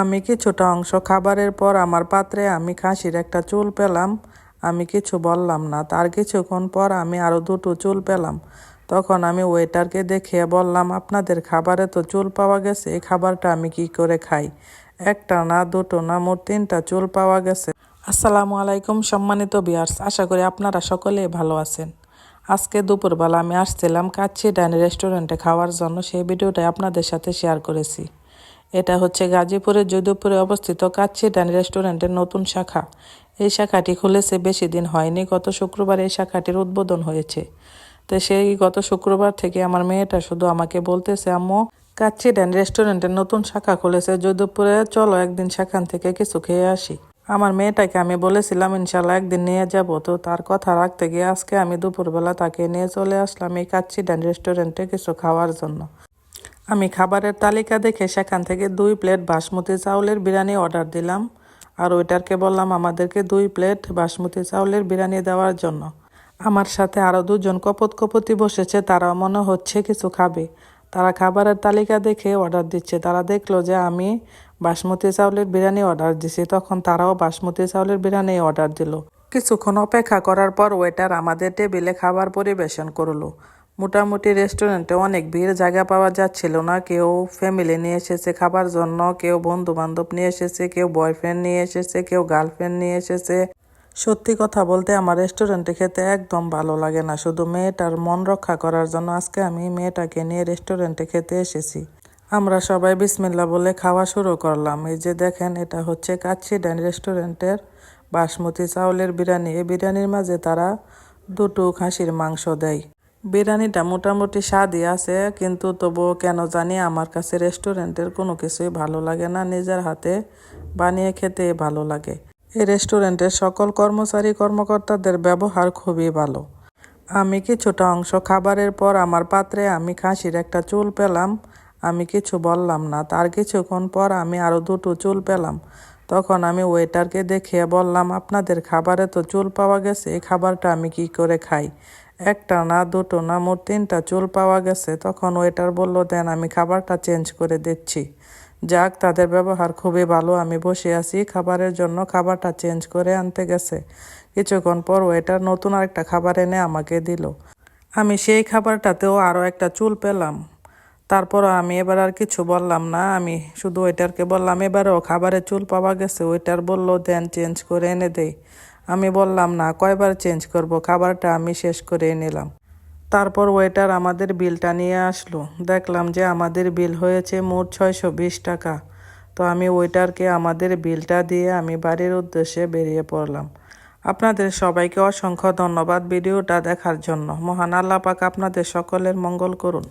আমি কিছুটা অংশ খাবারের পর আমার পাত্রে আমি খাসির একটা চুল পেলাম। আমি কিছু বললাম না। তার কিছুক্ষণ পর আমি আরও দুটো চুল পেলাম। তখন আমি ওয়েটারকে দেখিয়ে বললাম, আপনাদের খাবারে তো চুল পাওয়া গেছে, এই খাবারটা আমি কি করে খাই? একটা না, দুটো না, মোট তিনটা চুল পাওয়া গেছে। আসসালামু আলাইকুম সম্মানিত বিয়ার্স আশা করি আপনারা সকলেই ভালো আছেন। আজকে দুপুরবেলা আমি আসছিলাম কাচ্ছি ডাইনি রেস্টুরেন্টে খাওয়ার জন্য। সেই ভিডিওটাই আপনাদের সাথে শেয়ার করেছি। এটা হচ্ছে গাজীপুরের যদুপুরে অবস্থিত কাচ্ছি ডান রেস্টুরেন্টের নতুন শাখা। এই শাখাটি খুলেছে বেশি দিন হয়নি, গত শুক্রবার এই শাখাটির উদ্বোধন হয়েছে। তো সেই গত শুক্রবার থেকে আমার মেয়েটা শুধু আমাকে বলতেছে, আম্মু কাচ্ছি ডান রেস্টুরেন্টের নতুন শাখা খুলেছে যদুপুরে, চলো একদিন সেখান থেকে কিছু খেয়ে আসি। আমার মেয়েটাকে আমি বলেছিলাম ইনশাল্লাহ একদিন নিয়ে যাব। তো তার কথা রাখতে গিয়ে আজকে আমি দুপুরবেলা তাকে নিয়ে চলে আসলাম এই কাচ্ছি ডান রেস্টুরেন্টে কিছু খাওয়ার জন্য। আমি খাবারের তালিকা দেখে সেখান থেকে দুই প্লেট বাসমতি চাউলের বিরিয়ানি অর্ডার দিলাম। আর ওইটারকে বললাম, আমাদেরকে দুই প্লেট বাসমতি চাউলের বিরিয়ানি দেওয়ার জন্য। আমার সাথে আরও দুজন কপত কপতি বসেছে তারাও মনে হচ্ছে কিছু খাবে। তারা খাবারের তালিকা দেখে অর্ডার দিচ্ছে। তারা দেখল যে আমি বাসমতি চাউলের বিরিয়ানি অর্ডার দিছি। তখন তারাও বাসমতি চাউলের বিরিয়ানি অর্ডার দিল। কিছুক্ষণ অপেক্ষা করার পর ওয়েটার আমাদের টেবিলে খাবার পরিবেশন করল। মোটামুটি রেস্টুরেন্টে অনেক ভিড়, জায়গা পাওয়া যাচ্ছিল না। কেউ ফ্যামিলি নিয়ে এসেছে খাবার জন্য, কেউ বন্ধু বান্ধব নিয়ে এসেছে, কেউ বয়ফ্রেন্ড নিয়ে এসেছে, কেউ গার্লফ্রেন্ড নিয়ে এসেছে। সত্যি কথা বলতে আমার রেস্টুরেন্টে খেতে একদম ভালো লাগে না, শুধু মেয়েটার মন রক্ষা করার জন্য আজকে আমি মেয়েটাকে নিয়ে রেস্টুরেন্টে খেতে এসেছি। আমরা সবাই বিসমিল্লা বলে খাওয়া শুরু করলাম। এই যে দেখেন, এটা হচ্ছে কাচ্ছি ড্যান রেস্টুরেন্টের বাসমতি চাউলের বিরিয়ানি। এই বিরিয়ানির মাঝে তারা দুটো খাসির মাংস দেয়। বিরিয়ানিটা মোটামুটি স্বাদই আছে, কিন্তু তবু কেন জানি আমার কাছে রেস্টুরেন্টের কোনো কিছুই ভালো লাগে না, নিজের হাতে বানিয়ে খেতে ভালো লাগে। এই রেস্টুরেন্টের সকল কর্মচারী কর্মকর্তাদের ব্যবহার খুবই ভালো। আমি কিছুটা অংশ খাবারের পর আমার পাত্রে আমি খাসির একটা চুল পেলাম, আমি কিছু বললাম না। তার কিছুক্ষণ পর আমি আরও দুটো চুল পেলাম। তখন আমি ওয়েটারকে দেখিয়ে বললাম, আপনাদের খাবারে তো চুল পাওয়া গেছে, এই খাবারটা আমি কি করে খাই? একটা না, দুটো না, মোট তিনটা চুল পাওয়া গেছে। তখন ওয়েটার বলল, দেন আমি খাবারটা চেঞ্জ করে দিচ্ছি। যাক, তাদের ব্যবহার খুবই ভালো, আমি বসে আছি। খাবারের জন্য খাবারটা চেঞ্জ করে আনতে গেছে। কিছুক্ষণ পর ওয়েটার নতুন আরেকটা খাবার এনে আমাকে দিল। আমি সেই খাবারটাতেও আরও একটা চুল পেলাম। তারপর আমি এবার আর কিছু বললাম না। আমি শুধু ওইটারকে বললাম, এবারেও খাবারে চুল পাওয়া গেছে। ওইটার বলল, দেন চেঞ্জ করে এনে দেই আমি বললাম, না, কয়বার চেঞ্জ করব? খাবারটা আমি শেষ করে নিলাম। তারপর ওয়েটার আমাদের বিলটা নিয়ে আসলো। দেখলাম যে আমাদের বিল হয়েছে মোট ছয়শো বিশ টাকা। তো আমি ওয়েটারকে আমাদের বিলটা দিয়ে আমি বাড়ির উদ্দেশ্যে বেরিয়ে পড়লাম। আপনাদের সবাইকে অসংখ্য ধন্যবাদ ভিডিওটা দেখার জন্য। মহান আল্লাহ পাক আপনাদের সকলের মঙ্গল করুন।